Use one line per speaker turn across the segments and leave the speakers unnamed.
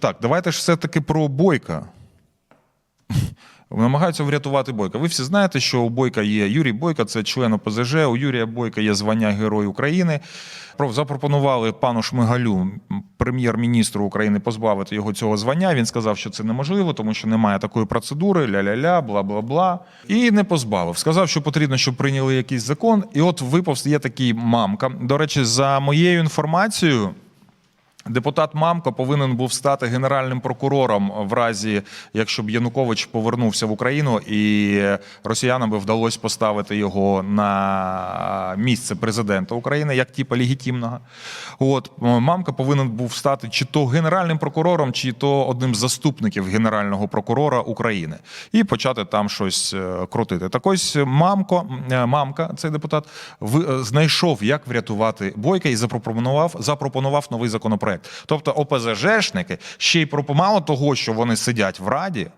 Так, давайте ж все-таки про Бойка. Намагаються врятувати Бойка. Ви всі знаєте, що у Бойка є Юрій Бойка, це член ОПЗЖ. У Юрія Бойка є звання Герой України. Запропонували пану Шмигалю, прем'єр-міністру України, позбавити його цього звання. Він сказав, що це неможливо, тому що немає такої процедури, ля-ля-ля, бла-бла-бла. І не позбавив. Сказав, що потрібно, щоб прийняли якийсь закон. І от виповз є такий мамка. До речі, за моєю інформацією. Депутат Мамко повинен був стати генеральним прокурором в разі, якщо б Янукович повернувся в Україну і росіянам би вдалося поставити його на місце президента України як типа легітимного. От Мамка повинен був стати чи то генеральним прокурором, чи то одним з заступників генерального прокурора України і почати там щось е, крутити. Так ось мамко, е, мамка, цей депутат, е, знайшов, як врятувати Бойка і запропонував, запропонував новий законопроект. Тобто ОПЗЖшники ще й мало того, що вони сидять в раді.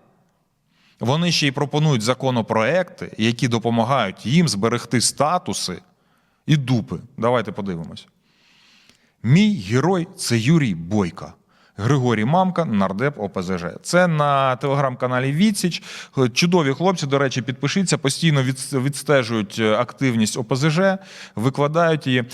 Вони ще й пропонують законопроекти, які допомагають їм зберегти статуси і дупи. Давайте подивимось. Мій герой це Юрій Бойка. Григорій Мамка, нардеп ОПЗЖ. Це на телеграм-каналі Відсіч. Чудові хлопці, до речі, підпишіться, постійно відстежують е, активність ОПЗЖ, викладають її.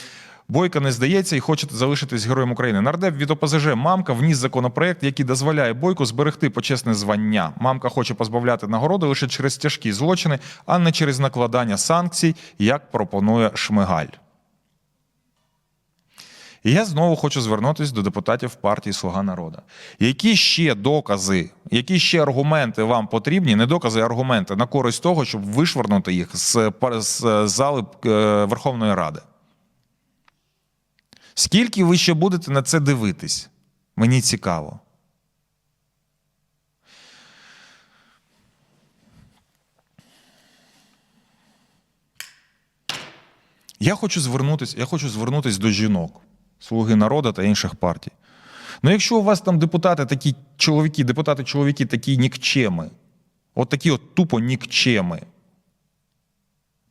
Бойка не здається і хоче залишитись героєм України. Нардеп від ОПЗЖ Мамка вніс законопроект, який дозволяє Бойку зберегти почесне звання. Мамка хоче позбавляти нагороди лише через тяжкі злочини, а не через накладання санкцій, як пропонує Шмигаль. І я знову хочу звернутися до депутатів партії Слуга народу. Які ще докази, які ще аргументи вам потрібні, не докази, а аргументи на користь того, щоб вишвернути їх з, з зали е, Верховної Ради? Скільки ви ще будете на це дивитись? Мені цікаво. Я хочу звернутися, я хочу звернутися до жінок, слуги народу та інших партій. Ну, якщо у вас там депутати такі чоловіки, депутати-чоловіки такі нікчеми, от такі от тупо нікчеми.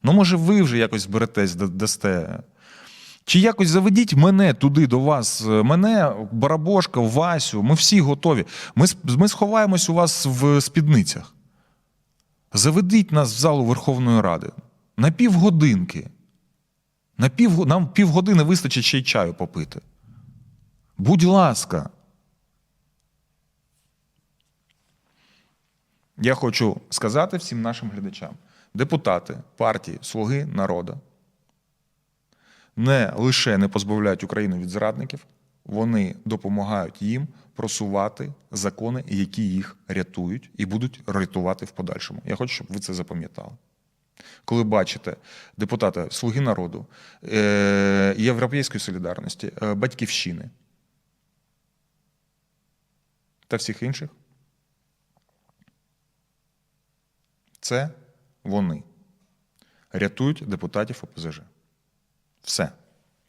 Ну, може, ви вже якось зберетесь, дасте. Чи якось заведіть мене туди до вас, мене, Барабошка, Васю, ми всі готові. Ми, ми сховаємось у вас в спідницях. Заведіть нас в залу Верховної Ради на півгодинки. На пів, нам півгодини вистачить ще й чаю попити. Будь ласка. Я хочу сказати всім нашим глядачам: депутати партії Слуги народу не лише не позбавляють Україну від зрадників, вони допомагають їм просувати закони, які їх рятують і будуть рятувати в подальшому. Я хочу, щоб ви це запам'ятали. Коли бачите депутата Слуги народу, е, Європейської солідарності, е, Батьківщини та всіх інших, це вони рятують депутатів ОПЗЖ. Все.